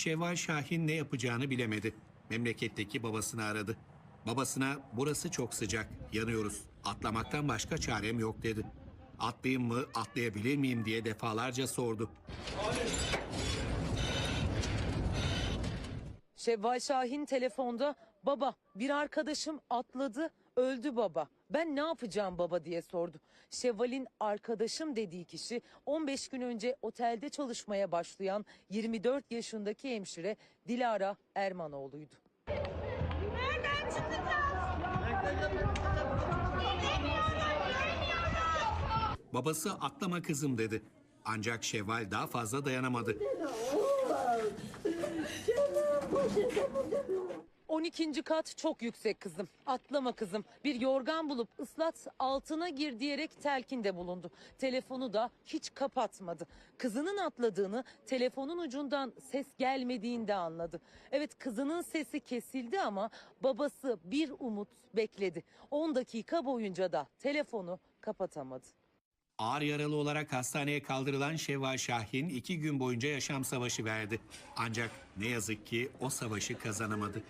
Şevval Şahin ne yapacağını bilemedi. Memleketteki babasını aradı. Babasına burası çok sıcak, yanıyoruz. Atlamaktan başka çarem yok dedi. Atlayayım mı, atlayabilir miyim diye defalarca sordu. Şevval Şahin telefonda baba bir arkadaşım atladı öldü baba. Ben ne yapacağım baba diye sordu. Şevval'in arkadaşım dediği kişi 15 gün önce otelde çalışmaya başlayan 24 yaşındaki hemşire Dilara Ermanoğlu'ydu. Nereden çıkacağız? Babası atlama kızım dedi. Ancak Şevval daha fazla dayanamadı. 12. kat çok yüksek kızım. Atlama kızım. Bir yorgan bulup ıslat altına gir diyerek telkinde bulundu. Telefonu da hiç kapatmadı. Kızının atladığını telefonun ucundan ses gelmediğinde anladı. Evet kızının sesi kesildi ama babası bir umut bekledi. 10 dakika boyunca da telefonu kapatamadı. Ağır yaralı olarak hastaneye kaldırılan Şevval Şahin iki gün boyunca yaşam savaşı verdi. Ancak ne yazık ki o savaşı kazanamadı.